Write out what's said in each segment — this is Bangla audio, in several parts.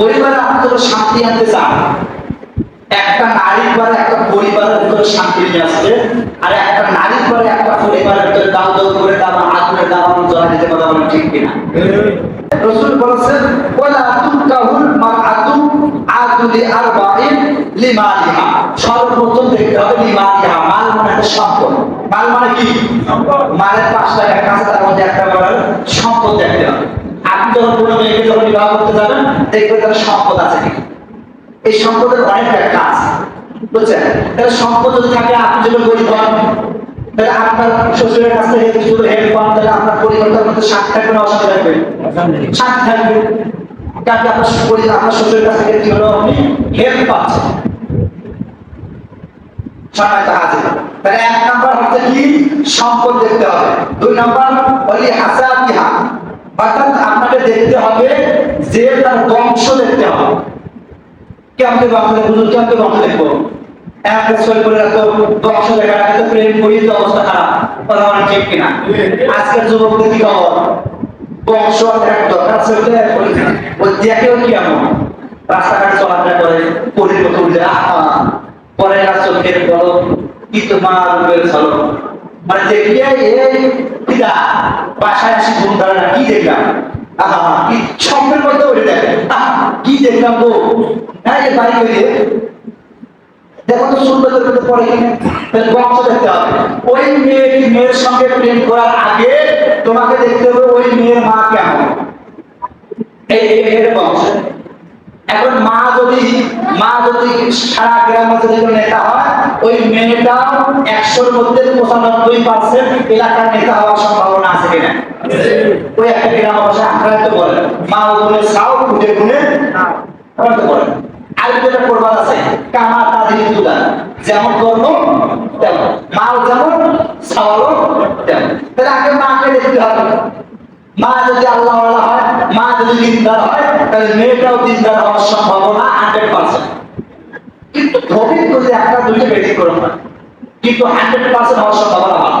পরিবারে আপনি শান্তি আনতে চান একটা নারীর পরে একটা পরিবারের ভিতরে শান্তি নিয়ে আসবে, আর একটা নারীর পরে একটা পরিবারের ভিতরে দাও দাও করে দাও, হাত দাও জড়া দিতে কথা বলেন ঠিক কিনা? রসুল বলেছেন, ওয়ালা তুকাহুল মারআতু আদুলি আরবাইন লিমালিহা। সর্বপ্রথম দেখতে হবে লিমালিহা, মাল মানে সম্পদ। মাল মানে কি? মালের পাঁচটা একটা আছে তার মধ্যে একটা বলার সম্পদ দেখতে হবে আপনি যখন কোনো মেয়েকে যখন বিবাহ করতে আপনার শ্বশুরের কি হলো? আপনি হেল্প পাচ্ছেন। এক নাম্বার হচ্ছে কি? সম্পদ দেখতে হবে। দুই নাম্বার অর্থাৎ আপনাকে দেখতে হবে যে তার বংশ দেখতে হবে। কেমন বংশ বুঝুন, কেমন বংশ দেখব? একটা ছয় করে এত বংশ দেখা এত প্রেম করি তো অবস্থা খারাপ। কথা বলেন ঠিক কিনা? আজকের যুবকদের কি খবর? বংশ এক দরকার ছেলে ওই দেখেও কি এমন? রাস্তাঘাট চলাফেরা করে, পরির কথা উঠে পরে চোখের বলো কি তোমার রূপের চলো মানে দেখিয়ে এই বাসায় আসি ঘুম ধরে না, কি দেখলাম? স্বপ্নের মধ্যে ওঠে দেখে কি দেখলাম গো? হ্যাঁ এই বাড়ি হইলে দেখো তো সুন্দরের মধ্যে পড়ে কিনা। বংশ দেখতে হবে। ওই মেয়ে মেয়ের সঙ্গে প্রেম করার আগে তোমাকে দেখতে হবে ওই মেয়ের মা কেমন? এই এর বংশ। এখন মা যদি মা যদি সারা গ্রামে যদি নেতা হয়, ওই মেয়েটা একশোর মধ্যে পঁচানব্বই পার্সেন্ট এলাকার নেতা হওয়ার সম্ভাবনা আছে কিনা? ওই একটা গ্রাম ভাষা আক্রান্ত বলে মা বোনের সাও খুঁটে খুঁটে আক্রান্ত বলে আর যেটা করবার আছে কামা তাদের তুলার যেমন কর্ম তেমন। মাও যেমন সাওয়ালও তেমন। তাহলে আগে মাকে দেখতে হবে। মা যদি আল্লাহ হয়, মা যদি দিনদার হয়, তাহলে মেয়েটাও দিনদার হওয়ার সম্ভাবনা হান্ড্রেড পার্সেন্ট। কিন্তু ভবিক যদি একটা দুইটা ব্যতিক্রম হয়। কিন্তু হান্ড্রেড পার্সেন্ট হওয়ার সম্ভাবনা ভালো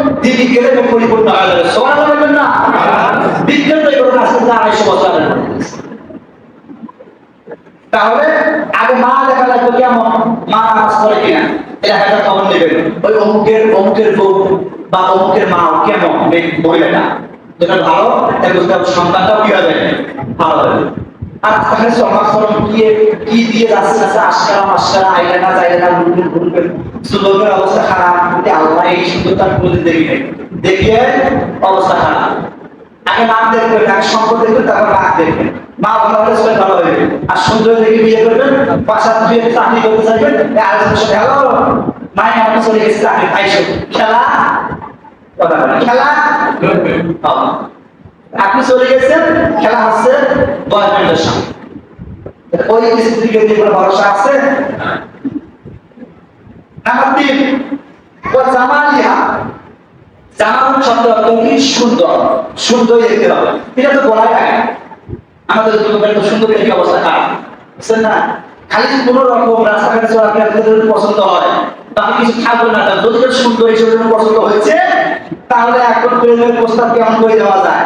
গেলে পরিপূর্ণ না? বিজ্ঞান তো এগুলো কাজ করতে আড়াইশো বছর তাহলে আগে মা দেখা লাগবে কেমন? মা নামাজ পড়ে কিনা? এটা একটা খবর নেবেন। ওই অমুকের অমুকের বউ বা অমুকের মা কেমন? মহিলাটা। যেটা ভালো সন্তানটাও কি হবে? ভালো হবে। সমাজ সরম কি দিয়ে যাচ্ছে যাচ্ছে আশকারা মাসকারা আইলে না যাইলে না লুটুন ঘুরবেন যুবকের অবস্থা খারাপ কিন্তু আল্লাহ এই সুন্দরতার প্রতি দেখবে দেখিয়ে অবস্থা খারাপ। আগে নাম দেখবেন আগে সম্পদ দেখবেন তারপর নাক দেখবেন মা ভালো হলে সবাই ভালো হবে আর সুন্দর দেখে বিয়ে করবেন বাসা দিয়ে চাকরি করতে চাইবেন আলোচনার হ্যালো মায়ের আপনি চলে গেছে চাকরি পাইছো খেলা? কথা খেলা। আপনি চলে গেছেন, খেলা হচ্ছে ওই স্ত্রীকে দিয়ে কোনো ভরসা আছে? তিন ও জামাল শব্দ কি? সুন্দর দেখতে এটা তো বলাই থাকে আমাদের তো সুন্দর দেখে অবস্থা খারাপ। বুঝছেন না? খালি কোন রকম রাস্তাঘাটে পছন্দ হয় তাহলে কিছু থাকবে না, তার যদি সুন্দর হিসেবে পছন্দ হয়েছে, তাহলে এখন প্রেমের প্রস্তাব কেমন করে দেওয়া যায়?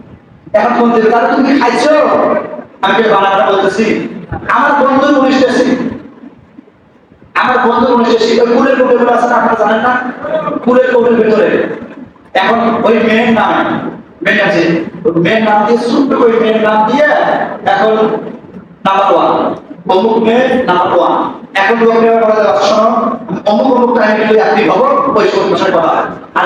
এখন ফোন দেবে তাহলে তুমি আমি বলতেছি, আমার অনুষ্ঠান আমার বন্ধু ওই কুলের আছে আপনারা জানেন না? কুলের এখন ওই মেয়ের নামে আছে মেন নাম দিয়ে ছোট্ট করে মেন নাম দিয়ে এখন নাম্বার অমুক মেয়ে নাম্বার এখন লোকে অমুক অমুক টাইমে যদি আপনি ওই সময় বিষয় আর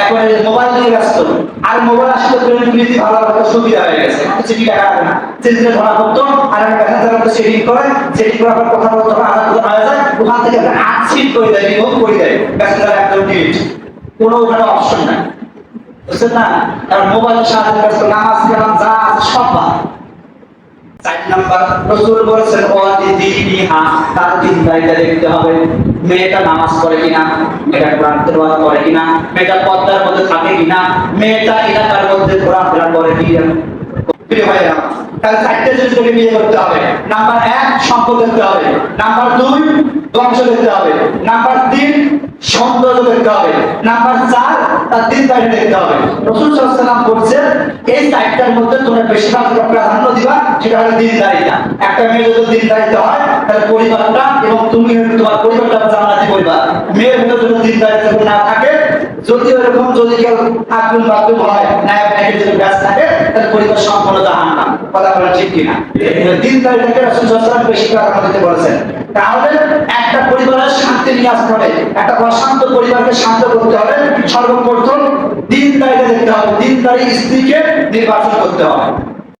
এখন মোবাইল নিয়ে ব্যস্ত। আর মোবাইল আসলে প্রেম ভালো ভালো সুবিধা হয়ে গেছে। চিঠি লেখা হবে না চিঠিতে ধরা করতো আর একটা প্যাসেঞ্জার মধ্যে সেটিং করে সেটিং করার পর কথা বলতে হবে আলাদা হয়ে যায়, ওখান থেকে একটা আটসিট করে দেয় রিমুভ করে দেয় প্যাসেঞ্জার একদম ডিলিট কোনো ওখানে অপশন নাই। বুঝছেন না? কারণ মোবাইলের সাহায্যে ব্যস্ত, নামাজ, কালাম, যা সব নাম্বার রসুল বলেছেন ও দিদি হা, তার দিন দেখতে হবে। মেয়েটা নামাজ পড়ে কিনা, মেয়েটা কোরআন তেলাওয়াত করে কিনা, মেয়েটা পর্দার মধ্যে থাকে কিনা, মেয়েটা এলাকার মধ্যে ঘোরাফেরা করে কিনা নাম্বার এক, সম্পদ দেখতে হবে। নাম্বার দুই বংশ দেখতে হবে। নাম্বার তিন, সৌন্দর্য দেখতে হবে। নাম্বার চার তার দিন বাইরে দেখতে হবে। রসুল সাল্লাম বলছেন, এই চারটার মধ্যে তোমরা বেশিরভাগ প্রাধান্য দিবা, সেটা হলো দিনদারিতা একটা মেয়ে যদি দায়িত্ব হয়, তাহলে পরিবারটা এবং তুমি তোমার পরিবারটা জানাতে পরিবার। মেয়ের ভিতরে যদি দিন দায়িত্ব না থাকে যদি এরকম যদি কেউ হয় নায়ক নায়কের থাকে, তাহলে পরিবার সম্পূর্ণ জাহান কথা বলা ঠিক কিনা? দিনদারিতাকে রসুল সাল্লাম বেশি আমাদেরকে বলেছেন। তাহলে একটা পরিবারের শান্তি নিয়ে আসতে হবে, একটা অশান্ত পরিবারকে শান্ত করতে হবে, সর্বপ্রথম দিনদারিতা দেখতে হবে। দিনদারি স্ত্রীকে নির্বাচন করতে হবে।